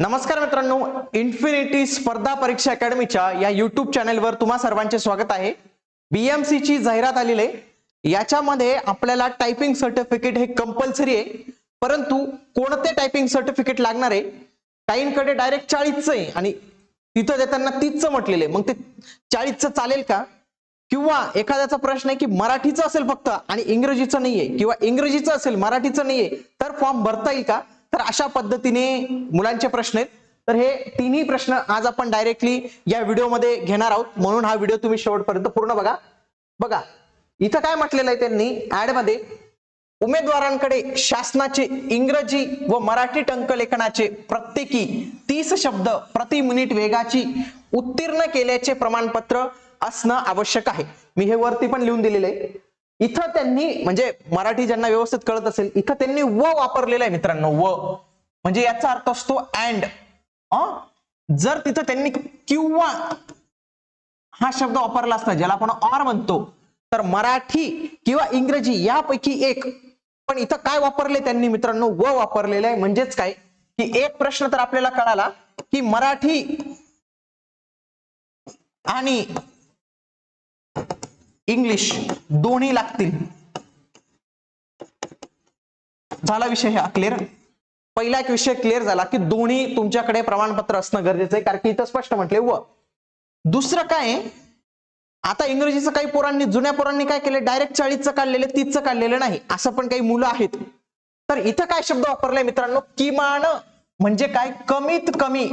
नमस्कार मित्रांनो इन्फिनिटी स्पर्धा परीक्षा अकॅडमीच्या या युट्यूब चॅनेलवर तुम्हा सर्वांचे स्वागत आहे. बीएमसी ची जाहिरात आलेली आहे. याच्यामध्ये आपल्याला टायपिंग सर्टिफिकेट हे कंपल्सरी आहे. परंतु कोणते टायपिंग सर्टिफिकेट लागणार आहे? काहींकडे डायरेक्ट चाळीसचं आहे आणि तिथं देताना तीसचं म्हटलेलं आहे. मग ते चाळीसचं चालेल का? किंवा एखाद्याचा प्रश्न आहे की मराठीचं असेल फक्त आणि इंग्रजीचं नाहीये किंवा इंग्रजीचं असेल मराठीचं नाहीये तर फॉर्म भरता येईल का? तर अशा पद्धतीने मुलांचे प्रश्न आहेत. तर हे तिन्ही प्रश्न आज आपण डायरेक्टली या व्हिडिओमध्ये घेणार आहोत. म्हणून हा व्हिडिओ तुम्ही शेवटपर्यंत पूर्ण बघा. बघा इथं काय म्हटलेलं आहे त्यांनी? ऍडमध्ये उमेदवारांकडे शासनाचे इंग्रजी व मराठी टंकलेखनाचे प्रत्येकी तीस शब्द प्रति मिनिट वेगाची उत्तीर्ण केल्याचे प्रमाणपत्र असणं आवश्यक आहे. मी हे वरती पण लिहून दिलेलं आहे. इथं त्यांनी म्हणजे मराठी ज्यांना व्यवस्थित कळत असेल इथं त्यांनी व वापरलेलं आहे मित्रांनो व. म्हणजे याचा अर्थ असतो अँड जर तिथं त्यांनी किंवा हा शब्द वापरला असता ज्याला आपण ऑर म्हणतो तर मराठी किंवा इंग्रजी यापैकी एक. पण इथं काय वापरले त्यांनी मित्रांनो व वापरलेलं आहे म्हणजेच काय? की एक प्रश्न तर आपल्याला कळाला की मराठी आणि इंग्लिश दोन्ही लागतील. झाला विषय हा क्लिअर पहिला एक विषय क्लिअर झाला की दोन्ही तुमच्याकडे प्रमाणपत्र असणं गरजेचं आहे कारण की इथं स्पष्ट म्हटले व. दुसरं काय आता इंग्रजीचं काही पोरांनी जुन्या पोरांनी काय केलं? डायरेक्ट चाळीसचं काढलेलं तीसचं काढलेलं नाही. असं पण काही मुलं आहेत. तर इथं काय शब्द वापरलाय मित्रांनो? किमान म्हणजे काय? कमीत कमी.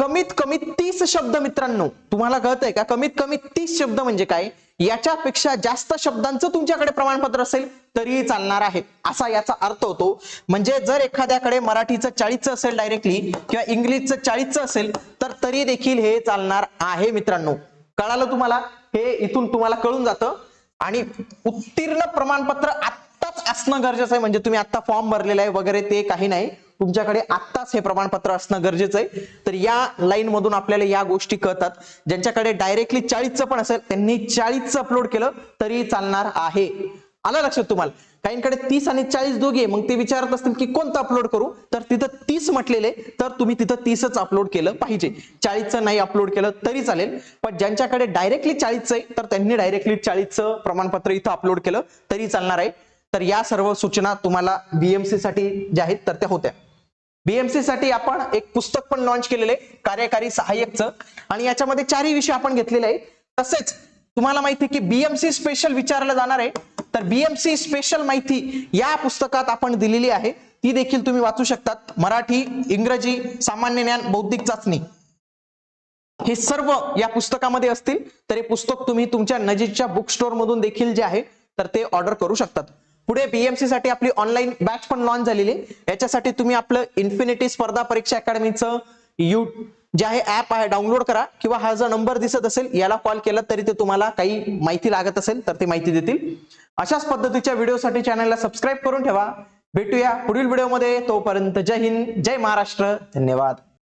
कमीत कमी तीस शब्द मित्रांनो तुम्हाला कळतंय का? कमीत कमी तीस शब्द म्हणजे काय? याच्यापेक्षा जास्त शब्दांचं तुमच्याकडे प्रमाणपत्र असेल तरीही चालणार आहे. असा याचा अर्थ होतो म्हणजे जर एखाद्याकडे मराठीचं चाळीसचं असेल डायरेक्टली किंवा इंग्लिशचं चाळीसचं असेल तर तरी देखील हे चालणार आहे मित्रांनो. कळालं तुम्हाला? हे इथून तुम्हाला कळून जातं. आणि उत्तीर्ण प्रमाणपत्र आत्ताच असणं गरजेचं आहे म्हणजे तुम्ही आता फॉर्म भरलेला आहे वगैरे ते काही नाही. तुमच्याकडे आत्ताच हे प्रमाणपत्र असणं गरजेचं आहे. तर या लाईन मधून आपल्याला या गोष्टी कळतात. ज्यांच्याकडे डायरेक्टली चाळीसचं पण असेल त्यांनी चाळीसचं अपलोड केलं तरी चालणार आहे. आलं लक्षात तुम्हाला? काहींकडे तीस आणि चाळीस दोघे मग ते विचारत असतील की कोणतं अपलोड करू? तर तिथं तीस म्हटलेले तर तुम्ही तिथं तीसच अपलोड केलं पाहिजे. चाळीसचं नाही अपलोड केलं तरी चालेल. पण ज्यांच्याकडे डायरेक्टली चाळीसचं आहे तर त्यांनी डायरेक्टली चाळीसचं प्रमाणपत्र इथं अपलोड केलं तरी चालणार आहे. तर या सर्व सूचना तुम्हाला बीएमसी साठी ज्या आहेत तर त्या होत्या. बीएमसी साठी आपण एक पुस्तक पण लॉन्च केलेलं आहे कार्यकारी सहाय्यकचं. आणि याच्यामध्ये चारही विषय आपण घेतलेले आहे तसेच तुम्हाला माहिती आहे की बीएमसी स्पेशल विचारलं जाणार आहे. तर बीएमसी स्पेशल माहिती या पुस्तकात आपण दिलेली आहे. ती देखील तुम्ही वाचू शकतात. मराठी इंग्रजी सामान्य ज्ञान बौद्धिक चाचणी. हे सर्व या पुस्तकामध्ये असतील. तर हे पुस्तक तुम्ही तुमच्या नजीकच्या बुक स्टोअर मधून देखील जे आहे तर ते ऑर्डर करू शकतात. पुढे बीएमसी साठी आपली ऑनलाईन बॅच पण लॉन्च झालेली आहे. याच्यासाठी तुम्ही आपलं इन्फिनिटी स्पर्धा परीक्षा अकॅडमीचं यू जे आहे ऍप आहे डाउनलोड करा. किंवा हा जो नंबर दिसत असेल याला कॉल केला तरी ते तुम्हाला काही माहिती लागत असेल तर ते माहिती देतील. अशाच पद्धतीच्या व्हिडिओसाठी चॅनलला सबस्क्राईब करून ठेवा. भेटूया पुढील व्हिडिओमध्ये तोपर्यंत जय हिंद जय महाराष्ट्र. धन्यवाद.